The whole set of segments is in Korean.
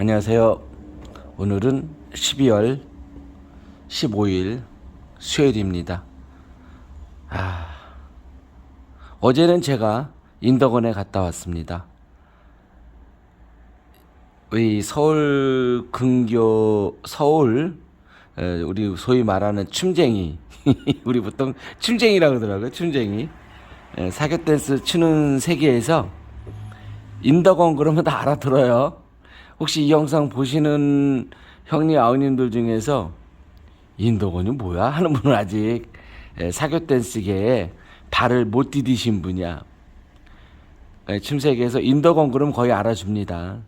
안녕하세요. 오늘은 12월 15일 수요일입니다. 아, 어제는 제가 인덕원에 갔다 왔습니다. 이 서울 근교 서울 에, 우리 소위 말하는 춤쟁이 우리 보통 춤쟁이라고 그러더라고요. 춤쟁이 에, 사교 댄스 추는 세계에서 인덕원 그러면 다 알아들어요. 혹시 이 영상 보시는 형님 아우님들 중에서 인덕원이 뭐야 하는 분은 아직 에, 사교 댄스계에 발을 못 디디신 분이야. 에, 춤세계에서 인덕원 그러면 거의 알아줍니다.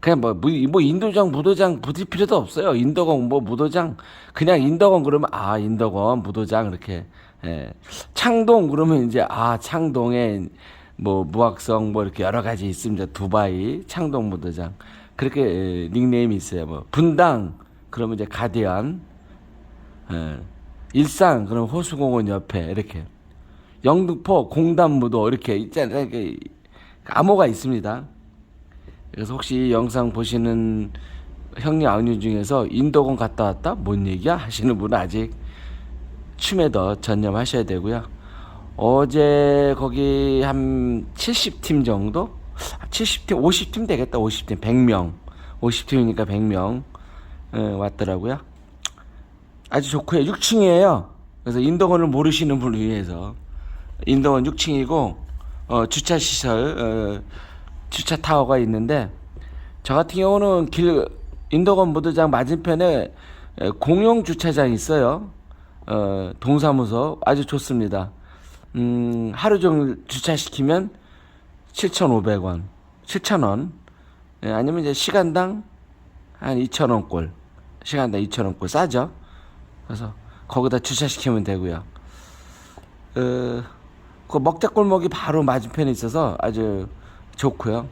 그냥 뭐, 무- 뭐 인도장, 무도장 붙일 필요도 없어요. 인덕원, 뭐 무도장, 그냥 인덕원 그러면 아 인덕원, 무도장 이렇게. 예. 창동 그러면 이제 아 창동에 뭐 무학성 뭐 이렇게 여러 가지 있습니다. 두바이, 창동 무도장 그렇게 예, 닉네임이 있어요. 뭐 분당 그러면 이제 가디언, 예. 일산 그럼 호수공원 옆에 이렇게 영등포 공단무도 이렇게 있잖아요. 이렇게 암호가 있습니다. 그래서 혹시 이 영상 보시는 형님 아우님 중에서 인도건 갔다 왔다? 뭔 얘기야? 하시는 분은 아직 춤에 더 전념하셔야 되고요. 어제 거기 한 70팀 정도? 70팀, 50팀 되겠다. 50팀, 100명. 50팀이니까 100명 왔더라고요. 아주 좋고요. 6층이에요. 그래서 인도건을 모르시는 분을 위해서 인도건 6층이고 어, 주차 시설 어, 주차 타워가 있는데 저 같은 경우는 길 인도건 무도장 맞은편에 에, 공용 주차장이 있어요. 어, 동사무소 아주 좋습니다. 음, 하루 종일 주차시키면 7,500원, 7,000원. 예, 아니면 이제 시간당 한 2,000원 꼴. 시간당 2,000원 꼴 싸죠? 그래서 거기다 주차시키면 되고요. 어, 그 먹자골목이 바로 맞은편에 있어서 아주 좋고요.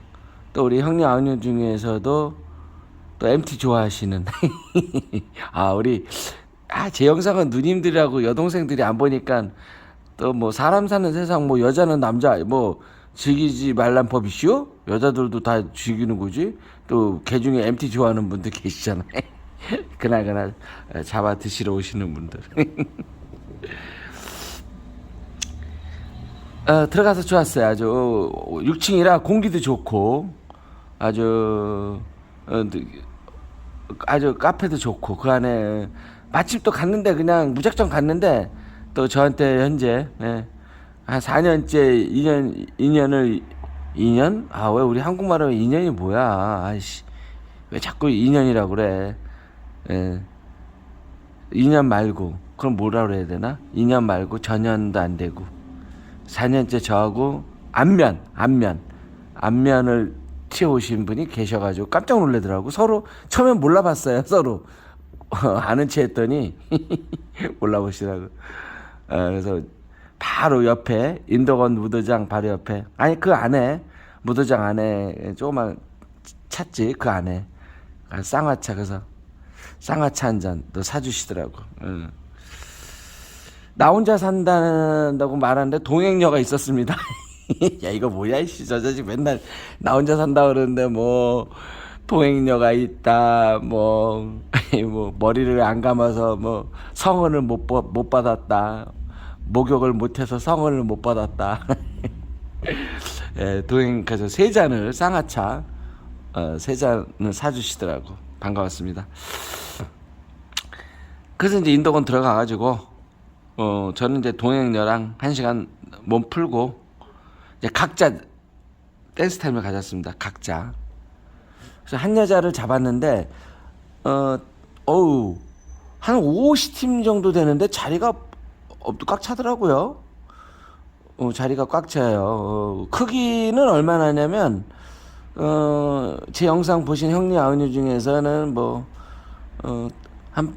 또 우리 형님 아우님 중에서도 또 MT 좋아하시는 아 우리 아 제 영상은 누님들이라고 여동생들이 안 보니까 또 뭐 사람 사는 세상 뭐 여자는 남자 뭐 즐기지 말란 법이시오? 여자들도 다 즐기는 거지. 또 개 중에 MT 좋아하는 분들 계시잖아요. 그날 그날 잡아 드시러 오시는 분들. 어, 들어가서 좋았어요. 아주 6층이라 공기도 좋고 아주 어, 아주 카페도 좋고 그 안에 맛집도 갔는데 그냥 무작정 갔는데 또 저한테 현재 예, 한 4년째 2년 2년을 2년? 아 왜 우리 한국말로 2년이 뭐야? 아이씨 왜 자꾸 2년이라고 그래? 예. 2년 말고 그럼 뭐라 그래야 되나? 2년 말고 전년도 안 되고 4년째 저하고 안면, 안면, 안면을 튀어오신 분이 계셔가지고 깜짝 놀라더라고. 서로 처음엔 몰라봤어요. 서로 아는 체 했더니 몰라보시라고. 어, 그래서 바로 옆에 인덕원 무도장 바로 옆에 아니 그 안에 무도장 안에 조그만 찼지 그 안에 아, 쌍화차 그래서 쌍화차 한 잔 또 사주시더라고. 응. 나 혼자 산다고 말하는데 동행녀가 있었습니다. 야 이거 뭐야 이씨 저 자식 맨날 나 혼자 산다 그러는데 뭐 동행녀가 있다 뭐, 뭐 머리를 안 감아서 뭐 성원을 못, 받- 못 받았다 목욕을 못해서 성원을 못 받았다 예, 동행 가서 세 잔을 쌍화차 어, 세 잔을 사주시더라고 반가웠습니다. 그래서 이제 인도건 들어가가지고 어 저는 이제 동행녀랑 한 시간 몸 풀고 이제 각자 댄스 타임을 가졌습니다. 각자. 그래서 한 여자를 잡았는데 어 어우 한 50팀 정도 되는데 자리가 업- 꽉 차더라고요. 어, 자리가 꽉 차요. 어, 크기는 얼마나 냐면 어, 제 영상 보신 형님 아우님 중에서는 뭐 어, 한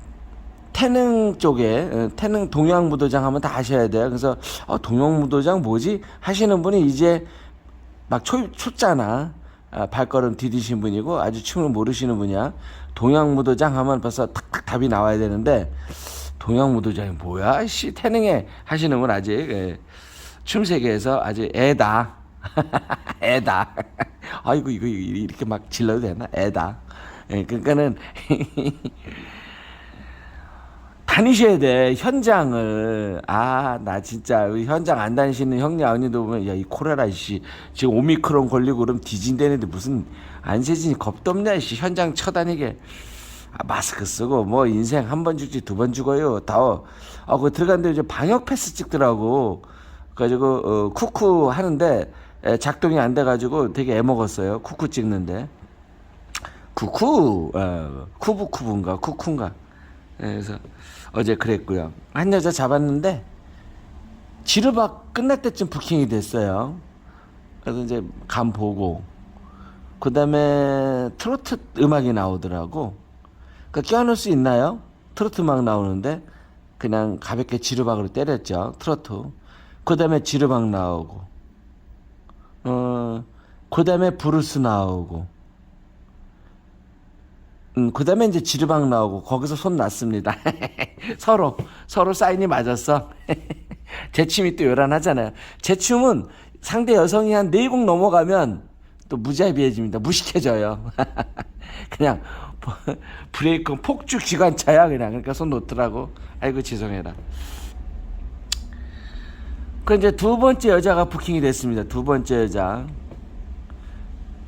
태릉 쪽에 어, 태릉 동양무도장 하면 다 아셔야 돼요. 그래서 어, 동양무도장 뭐지 하시는 분이 이제 막 초, 춥잖아. 아, 발걸음 디디신 분이고 아주 춤을 모르시는 분이야. 동양무도장 하면 벌써 탁탁 답이 나와야 되는데 동양무도장이 뭐야? 씨 태릉에 하시는 분 아직 예, 춤 세계에서 아주 애다. 애다. 아이고 이거 이렇게 막 질러도 되나? 애다. 예, 그러니까는 다니셔야 돼 현장을 아 나 진짜 현장 안 다니시는 형님 언니도 보면 야 이 코레라 씨 지금 오미크론 걸리고 그럼 뒤진대는데 무슨 안세진이 겁도 없냐 씨 현장 쳐다니게 아, 마스크 쓰고 뭐 인생 한 번 죽지 두 번 죽어요. 다어 아, 그 들어갔는데 이제 방역 패스 찍더라고. 그래가지고 어, 쿠쿠 하는데 에, 작동이 안 돼가지고 되게 애먹었어요. 쿠쿠 찍는데. 쿠쿠? 어, 쿠부쿠부인가? 쿠쿠인가? 예, 그래서 어제 그랬고요. 한 여자 잡았는데 지르박 끝날 때쯤 부킹이 됐어요. 그래서 이제 감 보고. 그 다음에 트로트 음악이 나오더라고. 그 껴안을 수 있나요? 트로트 음악 나오는데 그냥 가볍게 지르박으로 때렸죠. 트로트. 그 다음에 지르박 나오고 어, 그 다음에 브루스 나오고 음, 그 다음에 이제 지르박 나오고, 거기서 손 놨습니다. 서로, 서로 사인이 맞았어. 제 춤이 또 요란하잖아요. 제 춤은 상대 여성이 한 네 곡 넘어가면 또 무자비해집니다. 무식해져요. 그냥 브레이크 폭주 기관차야, 그냥. 그러니까 손 놓더라고. 아이고, 죄송해라. 그 이제 두 번째 여자가 부킹이 됐습니다. 두 번째 여자.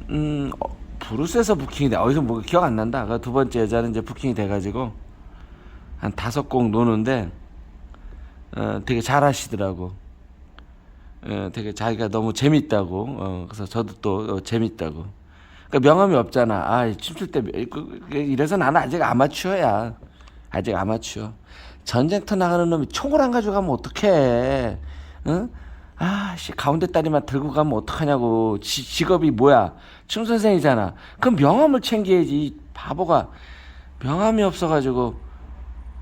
음, 어, 브루스에서 부킹이 돼. 어디서 뭐 기억 안 난다. 그 두 번째 여자는 이제 부킹이 돼가지고 한 다섯 곡 노는데 어, 되게 잘 하시더라고. 어, 되게 자기가 너무 재밌다고. 어, 그래서 저도 또 어, 재밌다고. 그러니까 명함이 없잖아. 아, 춤출 때 그, 그, 이래서 나는 아직 아마추어야. 아직 아마추어. 전쟁터 나가는 놈이 총을 안 가져가면 어떡해. 응? 아, 씨, 가운데 다리만 들고 가면 어떡하냐고. 지, 직업이 뭐야? 춤선생이잖아. 그럼 명함을 챙겨야지. 이 바보가. 명함이 없어가지고,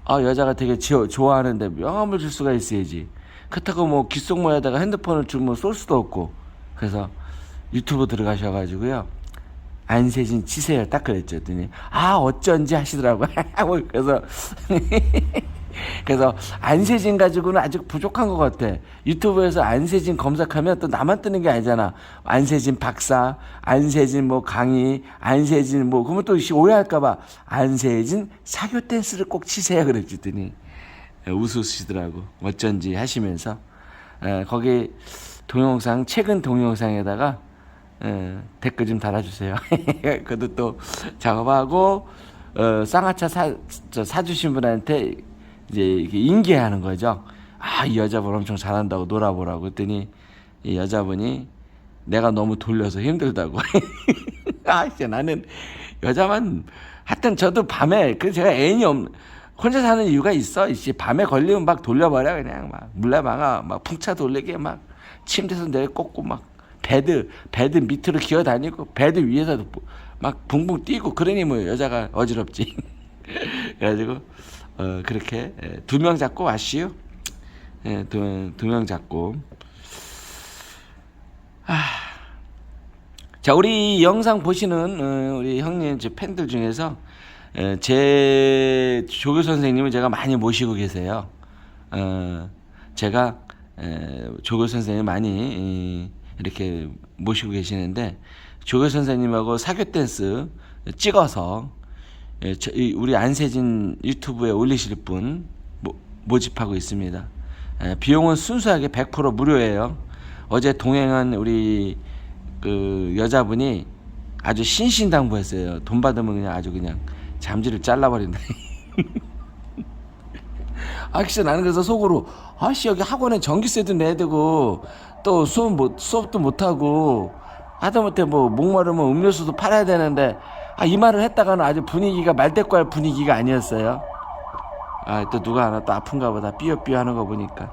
아, 여자가 되게 지, 좋아하는데 명함을 줄 수가 있어야지. 그렇다고 뭐 귓속모에다가 핸드폰을 주면 쏠 수도 없고. 그래서 유튜브 들어가셔가지고요. 안세진 치세요. 딱 그랬죠. 했더니, 아, 어쩐지 하시더라고요. 그래서, 그래서 안세진 가지고는 아직 부족한 것 같아. 유튜브에서 안세진 검색하면 또 나만 뜨는 게 아니잖아. 안세진 박사, 안세진 뭐 강의, 안세진 뭐 그러면 또 오해할까봐 안세진 사교 댄스를 꼭 치세요 그랬더니 웃으시더라고. 어쩐지 하시면서 에, 거기 동영상 최근 동영상에다가 에, 댓글 좀 달아주세요. 그래도 또 작업하고 어, 쌍화차 사, 저, 사주신 분한테 이제 인계하는 거죠. 아, 이 여자분 엄청 잘한다고 놀아보라고 했더니 이 여자분이 내가 너무 돌려서 힘들다고. 아, 이제 나는 여자만 하여튼 저도 밤에 그 제가 애인이 없 혼자 사는 이유가 있어. 이씨 밤에 걸리면 막 돌려버려 그냥 막 물레방아 막 풍차 돌리게 막 침대에서 내려 꽂고 막 베드 베드 밑으로 기어 다니고 베드 위에서도 막 붕붕 뛰고 그러니 뭐 여자가 어지럽지. 그래가지고 어, 그렇게 두 명 잡고 왔시요. 예, 두, 두 명 잡고. 아. 자, 우리 영상 보시는 어, 우리 형님 제 팬들 중에서 에, 제 조교 선생님을 제가 많이 모시고 계세요. 어, 제가 에, 조교 선생님 많이 이, 이렇게 모시고 계시는데 조교 선생님하고 사교 댄스 찍어서 예, 우리 안세진 유튜브에 올리실 분 모, 모집하고 있습니다. 예, 비용은 순수하게 100% 무료예요. 어제 동행한 우리 그 여자분이 아주 신신당부했어요. 돈 받으면 그냥 아주 그냥 잠지를 잘라버린다. 아씨 나는 그래서 속으로 아씨 여기 학원에 전기세도 내야 되고 또 수업 못 수업도 못 하고 하다못해 뭐 목마르면 음료수도 팔아야 되는데 아, 이 말을 했다가는 아주 분위기가 말대꾸할 분위기가 아니었어요. 아, 또 누가 하나 또 아픈가 보다. 삐어삐어 하는 거 보니까.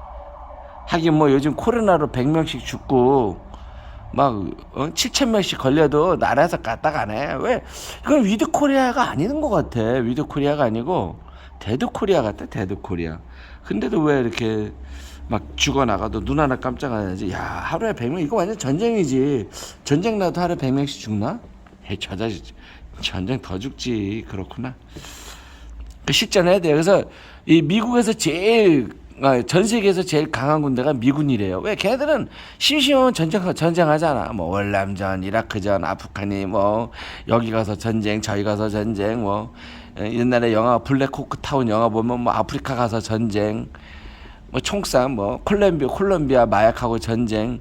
하긴 뭐 요즘 코로나로 100명씩 죽고, 막, 어? 7,000명씩 걸려도 나라에서 갔다 가네. 왜? 이건 위드 코리아가 아닌 것 같아. 위드 코리아가 아니고, 데드 코리아 같아, 데드 코리아. 근데도 왜 이렇게 막 죽어나가도 눈 하나 깜짝 안 하지. 야, 하루에 100명, 이거 완전 전쟁이지. 전쟁 나도 하루에 100명씩 죽나? 에이, 저 자식. 전쟁 더 죽지 그렇구나 그 실전해야 돼 그래서 이 미국에서 제일 아, 전 세계에서 제일 강한 군대가 미군이래요. 왜 걔들은 심심하면 전쟁 전쟁하잖아. 뭐 월남전, 이라크전, 아프간이 뭐 여기 가서 전쟁, 저기 가서 전쟁, 뭐 에, 옛날에 영화 블랙호크 타운 영화 보면 뭐 아프리카 가서 전쟁, 뭐 총싸움, 뭐 콜롬비아 콜롬비아 마약하고 전쟁.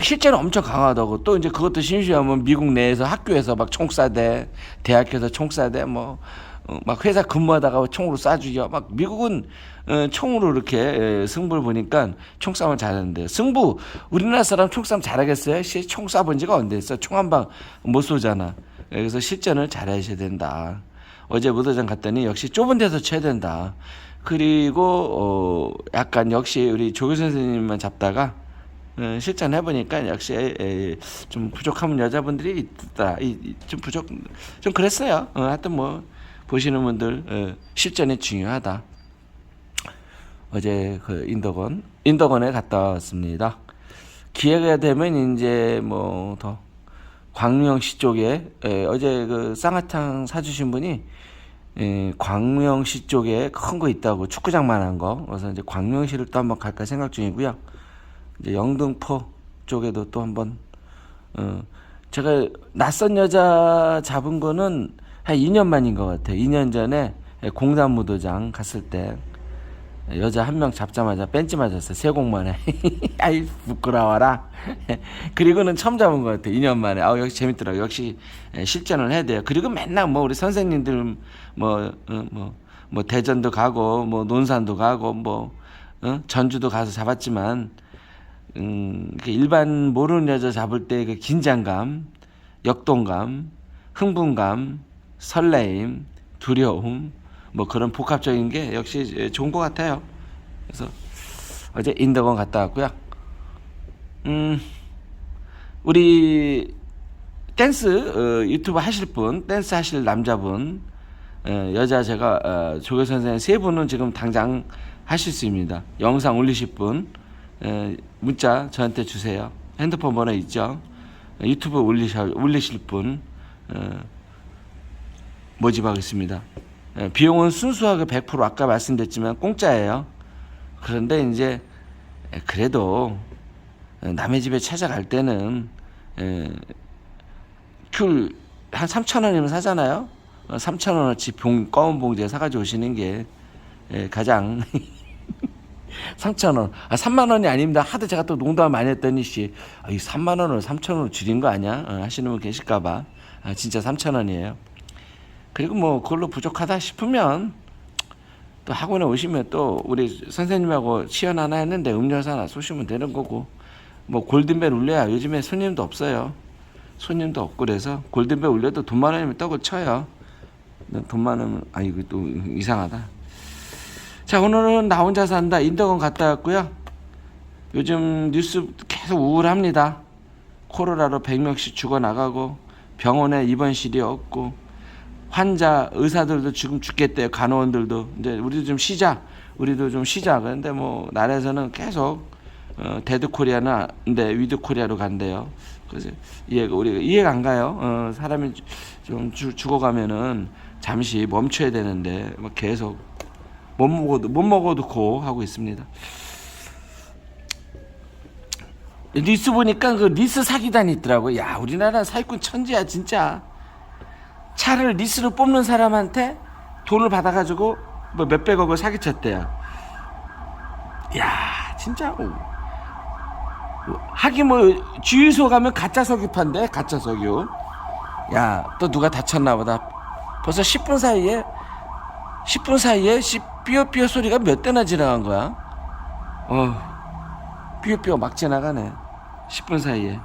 실제로 엄청 강하다고 또 이제 그것도 심심하면 미국 내에서 학교에서 막 총싸대 대학교에서 총싸대 뭐 어, 막 회사 근무하다가 총으로 쏴 죽여. 막 미국은 어, 총으로 이렇게 에, 승부를 보니까 총싸움을 잘하는데. 승부 우리나라 사람 총싸움 잘하겠어요? 씨, 총 쏴본 지가 언제 있어? 총 한 방 못 쏘잖아. 그래서 실전을 잘하셔야 된다. 어제 무도장 갔더니 역시 좁은 데서 쳐야 된다 그리고 어, 약간 역시 우리 조교 선생님만 잡다가 어, 실전 해 보니까 역시 에, 좀 부족한 여자분들이 있다. 이- 이- 좀 부족, 좀 그랬어요. 어, 하여튼 뭐 보시는 분들 어, 실전이 중요하다. 어제 그 인덕원 인덕원에 갔다 왔습니다. 기회가 되면 이제 뭐 더 광명시 쪽에 에, 어제 그 쌍화탕 사주신 분이 에, 광명시 쪽에 큰 거 있다고 축구장만한 거. 그래서 이제 광명시를 또 한번 갈까 생각 중이고요. 이제 영등포 쪽에도 또 한번 어 제가 낯선 여자 잡은 거는 한 2년 만인 것 같아요. 2년 전에 공단무도장 갔을 때 여자 한 명 잡자마자 뺀지 맞았어요. 세공 만에. 아이 부끄러워라. 그리고는 처음 잡은 것 같아요. 2년 만에. 아 역시 재밌더라고. 요 역시 실전을 해야 돼요. 그리고 맨날 뭐 우리 선생님들 뭐 어, 뭐, 뭐 대전도 가고 뭐 논산도 가고 뭐 어? 전주도 가서 잡았지만 음, 그 일반 모르는 여자 잡을 때 그 긴장감, 역동감, 흥분감, 설레임, 두려움, 뭐 그런 복합적인 게 역시 좋은 것 같아요. 그래서 어제 인덕원 갔다 왔고요. 음, 우리 댄스 어, 유튜브 하실 분, 댄스 하실 남자분, 어, 여자 제가 어, 조교 선생님 세 분은 지금 당장 하실 수 있습니다. 영상 올리실 분, 에, 문자 저한테 주세요. 핸드폰 번호 있죠? 에, 유튜브 올리실, 올리실 분 어, 모집하겠습니다. 에, 비용은 순수하게 100% 아까 말씀드렸지만 공짜예요. 그런데 이제 에, 그래도 에, 남의 집에 찾아갈 때는 에, 귤한 3천 원이면 사잖아요. 어, 3천 원어치 봉, 검은 봉지에 사가지고 오시는 게 에, 가장 3천 원. 아 3만 원이 아닙니다. 하도 제가 또 농담 많이 했더니 씨, 아, 이 3만 원을 3천 원으로 줄인 거 아니야? 어, 하시는 분 계실까봐. 아, 진짜 3천 원이에요. 그리고 뭐 그걸로 부족하다 싶으면 또 학원에 오시면 또 우리 선생님하고 시연 하나 했는데 음료수 하나 쏘시면 되는 거고 뭐 골든벨 울려야 요즘에 손님도 없어요. 손님도 없고 그래서 골든벨 울려도 돈 많으면 떡을 쳐요. 돈 많으면 아 이거 또 이상하다. 자 오늘은 나 혼자 산다 인덕원 갔다 왔고요. 요즘 뉴스 계속 우울합니다. 코로나로 100명씩 죽어나가고 병원에 입원실이 없고 환자 의사들도 지금 죽겠대요. 간호원들도 이제 우리도 좀 쉬자. 우리도 좀 쉬자. 그런데 뭐 나라에서는 계속 어, 데드 코리아나 근데 위드 코리아로 간대요. 그래서 이해가 우리가 이해가 안 가요. 어, 사람이 좀 주, 죽어가면은 잠시 멈춰야 되는데 뭐 계속 못 먹어도 못 먹어도 고 하고 있습니다. 뉴스 보니까 그 리스 사기단이 있더라고. 야 우리나라 사기꾼 천지야 진짜. 차를 리스로 뽑는 사람한테 돈을 받아가지고 뭐 몇백억을 사기쳤대요. 야 진짜. 오. 하긴 뭐 주유소 가면 가짜 석유 판대 가짜 석유. 야 또 누가 다쳤나 보다. 벌써 10분 사이에 10분 사이에 씨 삐어삐어 소리가 몇 대나 지나간 거야? 어, 삐어삐어 막 지나가네. 10분 사이에.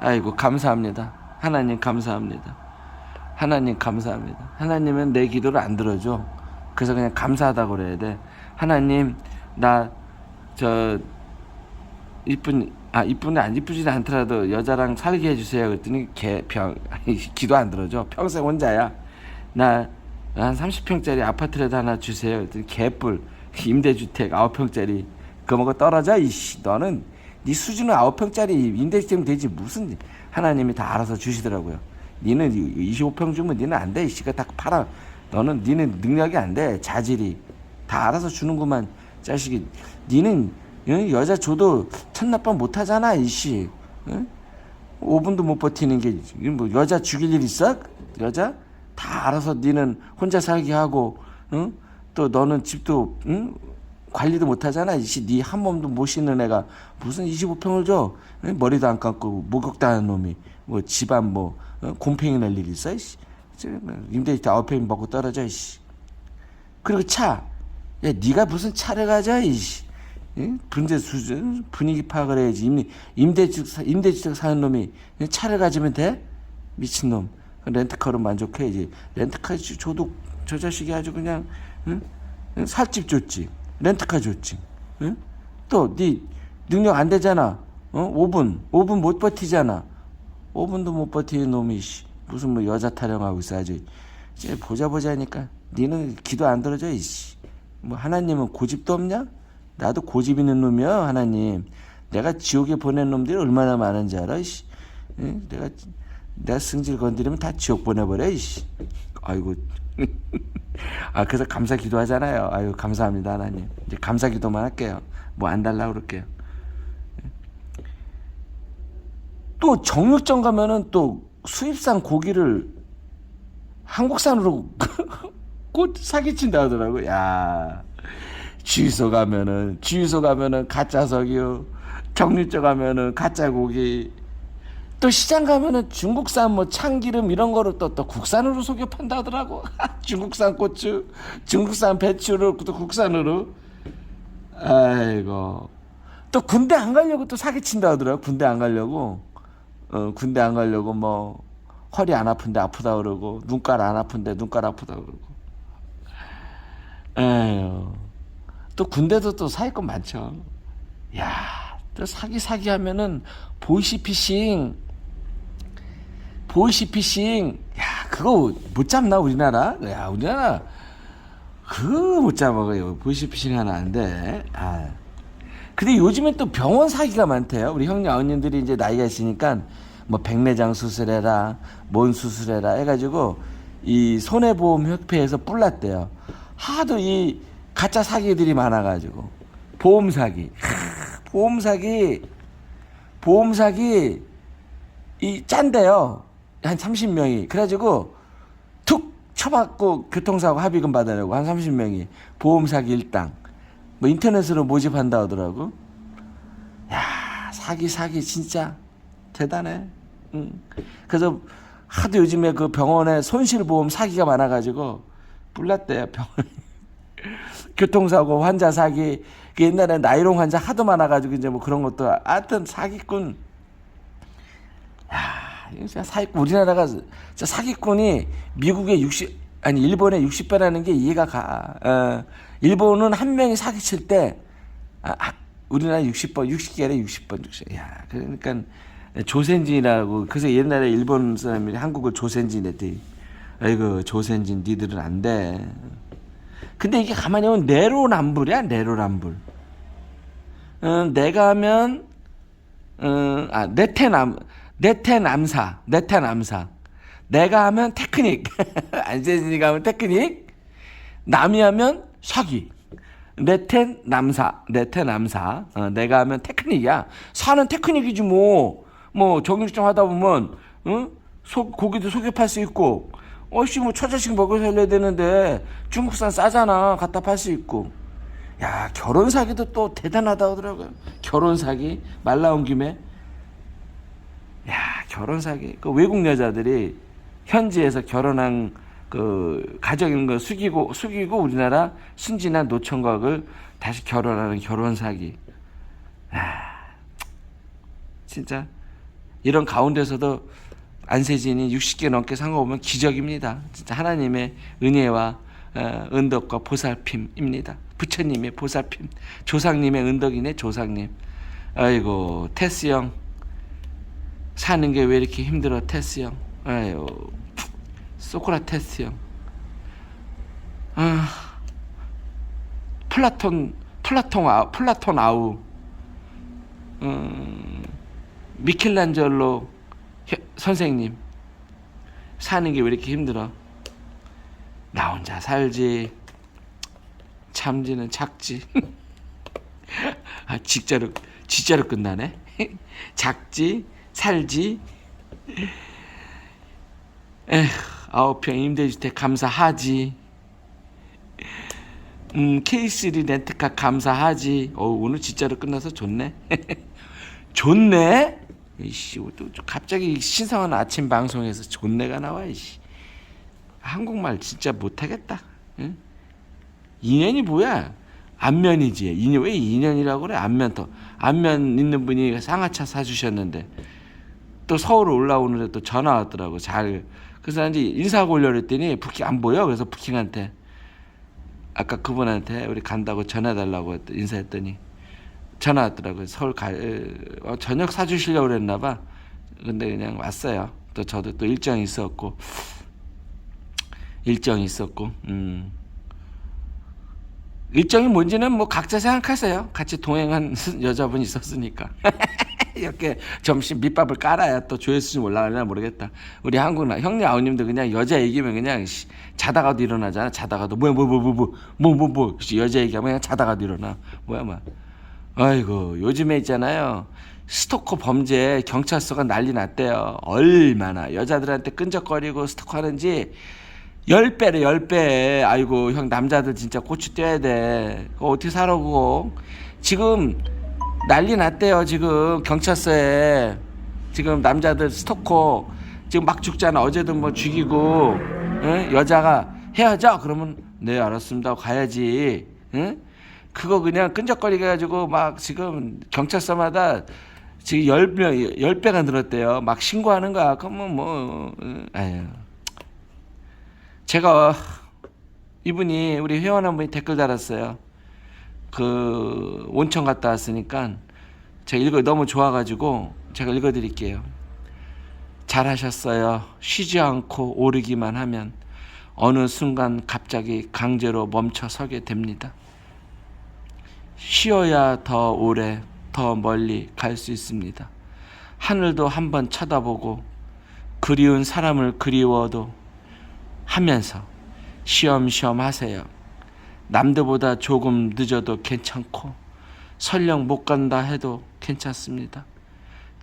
아이고, 감사합니다. 하나님 감사합니다. 하나님 감사합니다. 하나님은 내 기도를 안 들어줘. 그래서 그냥 감사하다고 그래야 돼. 하나님, 나, 저, 이쁜, 아, 이쁜이 안 이쁘지는 않더라도 여자랑 살게 해주세요. 그랬더니 개, 병, 기도 안 들어줘. 평생 혼자야. 나, 한 30평짜리 아파트라도 하나 주세요. 그랬더니 개뿔 임대주택 9평짜리 그거 떨어져 이씨 너는 네 수준은 9평짜리 임대주택 되지 무슨 하나님이 다 알아서 주시더라고요. 니는 25평 주면 니는 안 돼. 이씨가 다 팔아. 너는 니는 능력이 안 돼. 자질이 다 알아서 주는구만. 자식이 니는 응? 여자 줘도 첫날밤 못하잖아 이씨 응? 5분도 못 버티는 게 뭐 여자 죽일 일 있어? 여자 다 알아서 니는 혼자 살게 하고 응? 또 너는 집도 응? 관리도 못 하잖아 이씨 니한 몸도 못 씻는 애가 무슨 25평을 줘 응? 머리도 안 감고 목욕도 하는 놈이 뭐 집안 뭐 어? 곰팡이 날 일이 있어 이씨 임대주택 평 먹고 떨어져 이씨 그리고 차. 야, 네가 무슨 차를 가져, 이씨. 응? 분재 수준 분위기 파악을 해야지. 임대 임대주택 사- 임대주택 사는 놈이 차를 가지면 돼? 미친 놈. 렌트카로 만족해야지. 렌트카 주- 줘도 저 자식이 아주 그냥 응? 응? 살집 줬지. 렌트카 줬지. 응? 또네 능력 안 되잖아. 어? 5분 5분 못 버티잖아. 5분도 못 버티는 놈이 씨. 무슨 뭐 여자 타령하고 있어 아주. 이제 보자 보자니까 니는 기도 안 들어져 이씨. 뭐 하나님은 고집도 없냐? 나도 고집 있는 놈이야 하나님. 내가 지옥에 보낸 놈들이 얼마나 많은지 알아 이씨. 응? 내가 내가 승질 건드리면 다 지옥 보내버려 이씨. 아이고. 아 그래서 감사 기도하잖아요. 아유 감사합니다 하나님. 이제 감사 기도만 할게요. 뭐 안 달라 고 그럴게요. 또 정육점 가면은 또 수입산 고기를 한국산으로 곧 사기친다 하더라고. 야, 주유소 가면은 주유소 가면은 가짜 석유, 정육점 가면은 가짜 고기. 또 시장 가면은 중국산 뭐 참기름 이런 거를 또, 또 국산으로 속여 판다 하더라고. 중국산 고추, 중국산 배추를 또 국산으로. 아이고. 또 군대 안 가려고 또 사기친다 하더라고. 군대 안 가려고. 어, 군대 안 가려고 뭐 허리 안 아픈데 아프다 그러고 눈깔 안 아픈데 눈깔 아프다 그러고. 에휴. 또 군대도 또 사기꾼 많죠. 야, 또 사기 사기 하면은 보이시피싱 보이시피싱 야, 그거 못 잡나 우리나라? 야, 우리나라 그거 못 잡아요. 보이시피싱 하나 안 돼. 아. 근데 요즘엔 또 병원 사기가 많대요. 우리 형님 아버님들이 이제 나이가 있으니까 뭐 백내장 수술해라, 뭔 수술해라 해가지고 이 손해보험 협회에서 뿔났대요. 하도 이 가짜 사기들이 많아가지고 보험 사기, 하, 보험 사기, 보험 사기 이 짠데요. 한 30명이 그래가지고 툭 쳐받고 교통사고 합의금 받으려고 한 30명이 보험 사기 일당. 뭐 인터넷으로 모집한다 하더라고. 야 사기 사기 진짜 대단해. 응. 그래서 하도 요즘에 그 병원에 손실보험 사기가 많아가지고 불났대요 병원. 교통사고 환자 사기. 그 옛날에 나이롱 환자 하도 많아가지고 이제 뭐 그런 것도 하여튼 사기꾼. 야 진짜 사기꾼 우리나라가 진짜 사기꾼이 미국의 60 아니 일본의 60배라는 게 이해가 가. 어, 일본은 한 명이 사기칠 때 아, 아, 우리나라 60번 60개래 60번 60. 야 그러니까 조센진이라고 그래서 옛날에 일본 사람들이 한국을 조센진 했대. 아이고 조센진 니들은 안 돼. 근데 이게 가만히 보면 내로남불이야 내로남불. 어, 내가 하면 어, 아 내태남 내태남사 내태남사. 내가 하면 테크닉 안세진이가 하면 테크닉 남이 하면 사기 내텐 남사 내텐 남사 어, 내가 하면 테크닉이야 사는 테크닉이지 뭐 뭐 정육점 하다 보면 어? 소, 고기도 속여 팔수 있고 어씨 뭐 처자식 먹여 살려야 되는데 중국산 싸잖아. 갖다 팔 수 있고. 야 결혼 사기도 또 대단하다 하더라고요. 결혼 사기. 말 나온 김에. 야 결혼 사기. 그 외국 여자들이 현지에서 결혼한 그 가정인 거 숙이고 숙이고 우리나라 순진한 노총각을 다시 결혼하는 결혼 사기. 아, 진짜 이런 가운데서도 안세진이 60개 넘게 산 거 보면 기적입니다. 진짜 하나님의 은혜와 어, 은덕과 보살핌입니다. 부처님의 보살핌, 조상님의 은덕이네 조상님. 아이고 테스 형 사는 게 왜 이렇게 힘들어 테스 형. 아유 소크라테스 형. 아 플라톤 플라톤 아우 플라톤 아우. 음, 미켈란젤로 혀- 선생님 사는 게 왜 이렇게 힘들어? 나 혼자 살지. 참지는 작지. 아 진짜로 진짜로 끝나네. 작지 살지. 에휴 아홉 평 임대주택 감사하지. 음 K3 렌트카 감사하지. 어 오늘 진짜로 끝나서 좋네. 좋네. 이씨 또 갑자기 신성한 아침 방송에서 좋네가 나와 이씨. 한국말 진짜 못하겠다. 응? 인연이 뭐야? 안면이지. 인연 왜 인연이라고 그래? 안면터. 안면 있는 분이 쌍화차 사주셨는데 또 서울 올라오는데 또 전화 왔더라고. 잘. 그래서 이제 인사하고 오려고 했더니 부킹 안 보여. 그래서 부킹한테 아까 그분한테 우리 간다고 전해달라고 했- 인사했더니 전화 왔더라고요. 서울 가 어, 저녁 사주시려고 그랬나 봐. 근데 그냥 왔어요. 또 저도 또 일정이 있었고 일정이 있었고 음. 일정이 뭔지는 뭐 각자 생각하세요. 같이 동행한 여자분이 있었으니까. 이렇게 점심 밑밥을 깔아야 또 조회수 좀 올라가려나 모르겠다. 우리 한국 나 형님 아우님도 그냥 여자 얘기면 그냥 씨, 자다가도 일어나잖아. 자다가도 뭐야 뭐뭐뭐뭐뭐뭐뭐 여자 얘기하면 그냥 자다가도 일어나. 뭐야 뭐. 아이고 요즘에 있잖아요. 스토커 범죄 경찰서가 난리 났대요. 얼마나 여자들한테 끈적거리고 스토커하는지 열 배래 열 배. 아이고 형 남자들 진짜 고추 떼야 돼. 그거 어떻게 살아 그거? 지금 난리 났대요 지금 경찰서에 지금 남자들 스토커 지금 막 죽잖아. 어제도 뭐 죽이고 응? 여자가 헤어져 그러면 네 알았습니다 가야지. 응? 그거 그냥 끈적거리게 가지고 막 지금 경찰서마다 지금 열 명, 열 배가 늘었대요. 막 신고하는 거야. 그러면 뭐, 어, 아유. 제가 이분이 우리 회원 한 분이 댓글 달았어요. 그 온천 갔다 왔으니까 제가 읽어 너무 좋아가지고 제가 읽어드릴게요. 잘하셨어요. 쉬지 않고 오르기만 하면 어느 순간 갑자기 강제로 멈춰 서게 됩니다. 쉬어야 더 오래, 더 멀리 갈 수 있습니다. 하늘도 한번 쳐다보고 그리운 사람을 그리워도 하면서 쉬엄쉬엄 하세요. 남들보다 조금 늦어도 괜찮고 설령 못 간다 해도 괜찮습니다.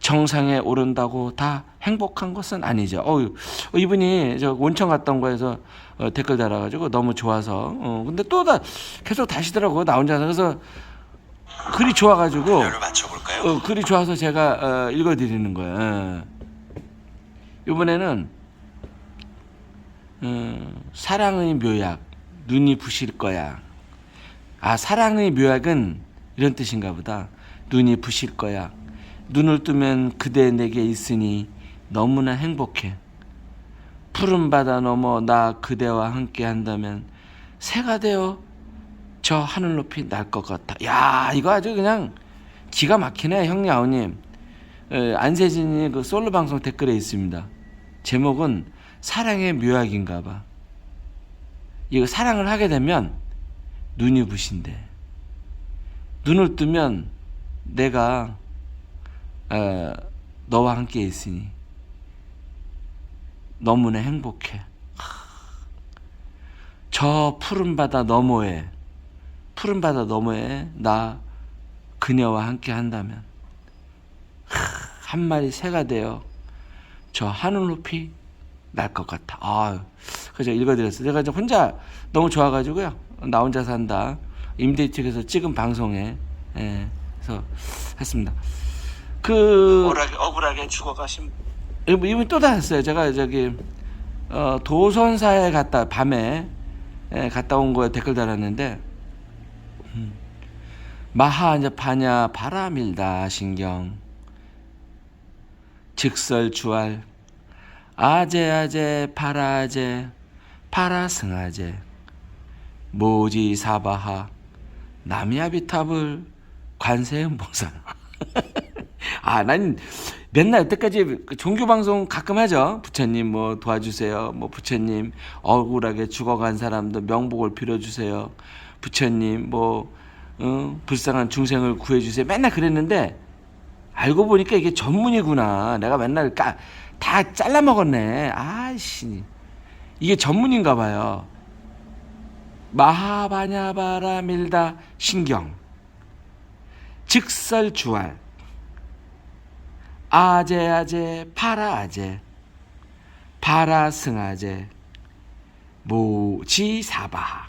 정상에 오른다고 다 행복한 것은 아니죠. 어유 이분이 저 온천 갔던 거에서 어, 댓글 달아가지고 너무 좋아서 어, 근데 또 다 계속 다시더라고 나 혼자서 그래서 글이 좋아가지고? 어, 글이 좋아서 제가 어, 읽어드리는 거예요. 어. 이번에는 어, 사랑의 묘약 눈이 부실 거야. 아 사랑의 묘약은 이런 뜻인가 보다. 눈이 부실 거야. 눈을 뜨면 그대 내게 있으니 너무나 행복해. 푸른 바다 넘어 나 그대와 함께 한다면 새가 되어 저 하늘 높이 날 것 같아. 야 이거 아주 그냥 기가 막히네 형님 아우님. 에, 안세진이 그 솔로 방송 댓글에 있습니다. 제목은 사랑의 묘약인가 봐. 이거 사랑을 하게 되면 눈이 부신대. 눈을 뜨면 내가 어, 너와 함께 있으니 너무나 행복해. 하. 저 푸른 바다 너머에 푸른 바다 너머에 나 그녀와 함께 한다면 하, 한 마리 새가 되어 저 하늘 높이 날 것 같아. 아, 그래서 읽어드렸어요. 제가 이제 혼자 너무 좋아가지고요. 나 혼자 산다. 임대책에서 찍은 방송에 예, 그래서 했습니다. 그 억울하게, 억울하게 죽어가신 이분 또 다녔어요. 제가 저기 어, 도선사에 갔다 밤에 예, 갔다 온 거에 댓글 달았는데 음, 마하 이제 파냐 바람일다 신경. 즉설 주알 아재 아재 파라제 파라승아제 모지 사바하. 남야비탑을 관세음보살 아, 난 맨날 여태까지 그 종교 방송 가끔 하죠. 부처님 뭐 도와주세요. 뭐 부처님 억울하게 죽어간 사람들 명복을 빌어주세요. 부처님 뭐 어, 불쌍한 중생을 구해주세요. 맨날 그랬는데 알고 보니까 이게 전문이구나. 내가 맨날 까, 다 잘라 먹었네. 아이씨. 이게 전문인가 봐요. 마하바냐바라 밀다 신경. 직설주알 아재아재 파라아재 파라승아재 모지사바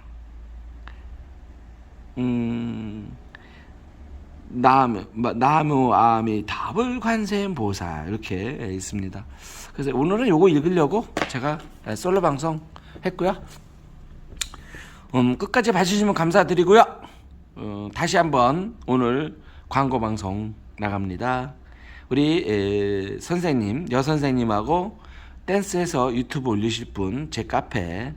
음 나무 나무 아미 답을 관세음 보사 이렇게 있습니다. 그래서 오늘은 요거 읽으려고 제가 솔로 방송 했고요. 음, 끝까지 봐주시면 감사드리고요. 어, 다시 한번 오늘 광고 방송 나갑니다. 우리 에, 선생님, 여 선생님하고 댄스해서 유튜브 올리실 분 제 카페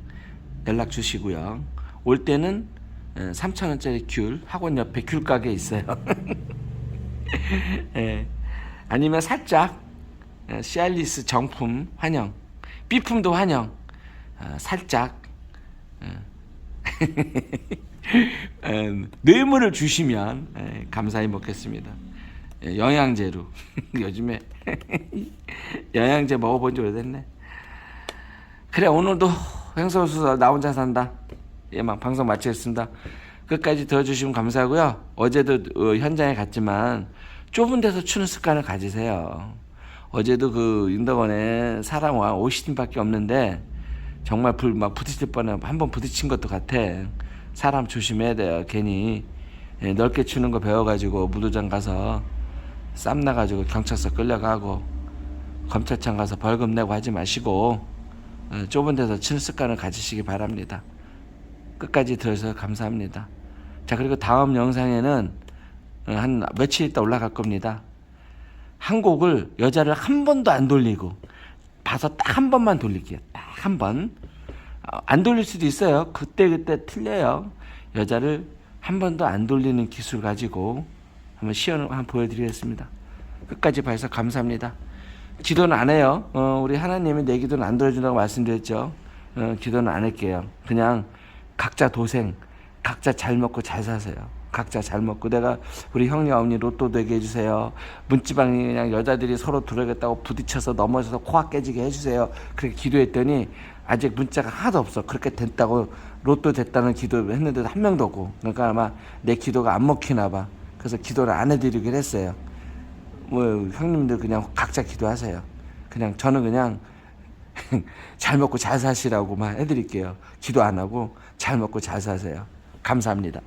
연락 주시고요. 올 때는 3천 원짜리 귤 학원 옆에 귤 가게 있어요. 예. 아니면 살짝 에, 시알리스 정품 환영, B품도 환영, 어, 살짝 에, 뇌물을 주시면 에, 감사히 먹겠습니다. 예, 영양제로 요즘에 영양제 먹어본 지 오래됐네. 그래 오늘도 행서수사 나 혼자 산다. 예막 방송 마치겠습니다. 끝까지 들어주시면 감사하고요. 어제도 어, 현장에 갔지만 좁은 데서 추는 습관을 가지세요. 어제도 그 인덕원에 사람 와 50팀밖에 없는데 정말 불 막 부딪힐 뻔해 한 번 부딪힌 것도 같아. 사람 조심해야 돼요. 괜히 예, 넓게 추는 거 배워가지고 무도장 가서 쌈 나가지고 경찰서 끌려가고 검찰청 가서 벌금 내고 하지 마시고 어, 좁은 데서 치는 습관을 가지시기 바랍니다. 끝까지 들어주셔서 감사합니다. 자 그리고 다음 영상에는 어, 한 며칠 있다 올라갈 겁니다. 한 곡을 여자를 한 번도 안 돌리고 봐서 딱 한 번만 돌릴게요. 딱 한 번. 어, 안 돌릴 수도 있어요. 그때 그때 틀려요. 여자를 한 번도 안 돌리는 기술 가지고 한번 시연을 한번 보여드리겠습니다. 끝까지 봐주셔서 감사합니다. 기도는 안 해요. 어, 우리 하나님이 내 기도는 안 들어준다고 말씀드렸죠. 어, 기도는 안 할게요. 그냥 각자 도생, 각자 잘 먹고 잘 사세요. 각자 잘 먹고 내가 우리 형님 어머니 로또 되게 해주세요. 문지방이 그냥 여자들이 서로 들어가겠다고 부딪혀서 넘어져서 코가 깨지게 해주세요. 그렇게 기도했더니 아직 문자가 하나도 없어. 그렇게 됐다고 로또 됐다는 기도 했는데도 한 명도 없고. 그러니까 아마 내 기도가 안 먹히나 봐. 그래서 기도를 안 해드리긴 했어요. 뭐 형님들 그냥 각자 기도하세요. 그냥 저는 그냥 잘 먹고 잘 사시라고만 해드릴게요. 기도 안 하고 잘 먹고 잘 사세요. 감사합니다.